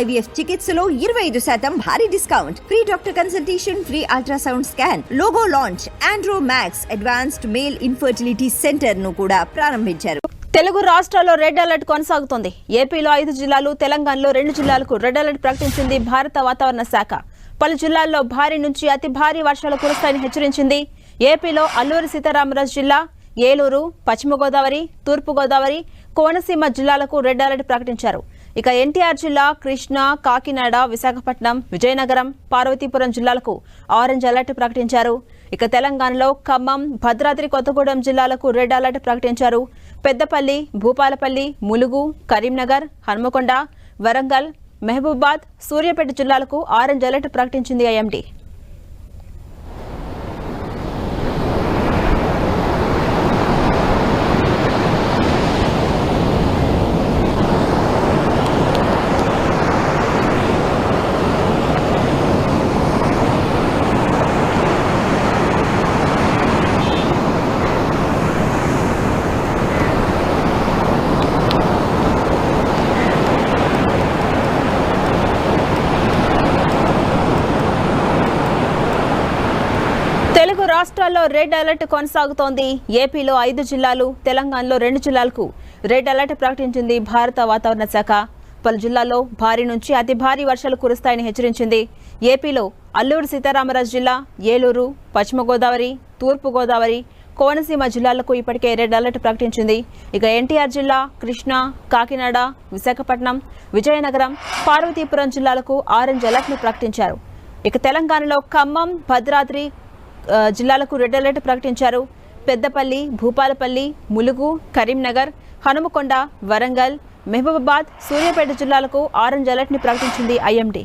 IVF చికిత్సలో ఇరవై ఐదు శాతం భారీ discount. Free doctor consultation free ultrasound scan. Logo launch. Andro Max advanced male infertility సెంటర్ను కూడా ప్రారంభించారు. తెలుగు రాష్ట్రాల్లో రెడ్ అలర్ట్ కొనసాగుతోంది. ఏపీలో ఐదు జిల్లాలు తెలంగాణలో రెండు జిల్లాలకు రెడ్ అలర్ట్ ప్రకటించింది భారత వాతావరణ శాఖ. పలు జిల్లాల్లో భారీ నుంచి అతి భారీ వర్షాలు కురుస్తాయని హెచ్చరించింది. ఏపీలో అల్లూరి సీతారామరాజు జిల్లా ఏలూరు పశ్చిమ గోదావరి తూర్పు గోదావరి కోనసీమ జిల్లాలకు రెడ్ అలర్ట్ ప్రకటించారు. ఇక ఎన్టీఆర్ జిల్లా కృష్ణా కాకినాడ విశాఖపట్నం విజయనగరం పార్వతీపురం జిల్లాలకు ఆరెంజ్ అలర్ట్ ప్రకటించారు. ఇక తెలంగాణలో ఖమ్మం భద్రాద్రి కొత్తగూడెం జిల్లాలకు రెడ్ అలర్ట్ ప్రకటించారు. పెద్దపల్లి భూపాలపల్లి ములుగు కరీంనగర్ హన్మకొండ వరంగల్ మహబూబాద్ సూర్యాపేట జిల్లాలకు ఆరెంజ్ అలర్ట్ ప్రకటించింది ఐఎండీ తెలుగు రాష్ట్రాల్లో రెడ్ అలర్ట్ కొనసాగుతోంది. ఏపీలో ఐదు జిల్లాలు తెలంగాణలో రెండు జిల్లాలకు రెడ్ అలర్ట్ ప్రకటించింది భారత వాతావరణ శాఖ. పలు జిల్లాల్లో భారీ నుంచి అతి భారీ వర్షాలు కురుస్తాయని హెచ్చరించింది. ఏపీలో అల్లూరు సీతారామరాజు జిల్లా ఏలూరు పశ్చిమ గోదావరి తూర్పు గోదావరి కోనసీమ జిల్లాలకు ఇప్పటికే రెడ్ అలర్ట్ ప్రకటించింది. ఇక ఎన్టీఆర్ జిల్లా కృష్ణా కాకినాడ విశాఖపట్నం విజయనగరం పార్వతీపురం జిల్లాలకు ఆరెంజ్ అలర్ట్ను ప్రకటించారు. ఇక తెలంగాణలో ఖమ్మం భద్రాద్రి జిల్లాలకు రెడ్ అలర్ట్ ప్రకటించారు. పెద్దపల్లి భూపాలపల్లి ములుగు కరీంనగర్ హనుమకొండ వరంగల్ మహబూబాబాద్ సూర్యాపేట జిల్లాలకు ఆరెంజ్ అలర్ట్ని ప్రకటించింది ఐఎండీ.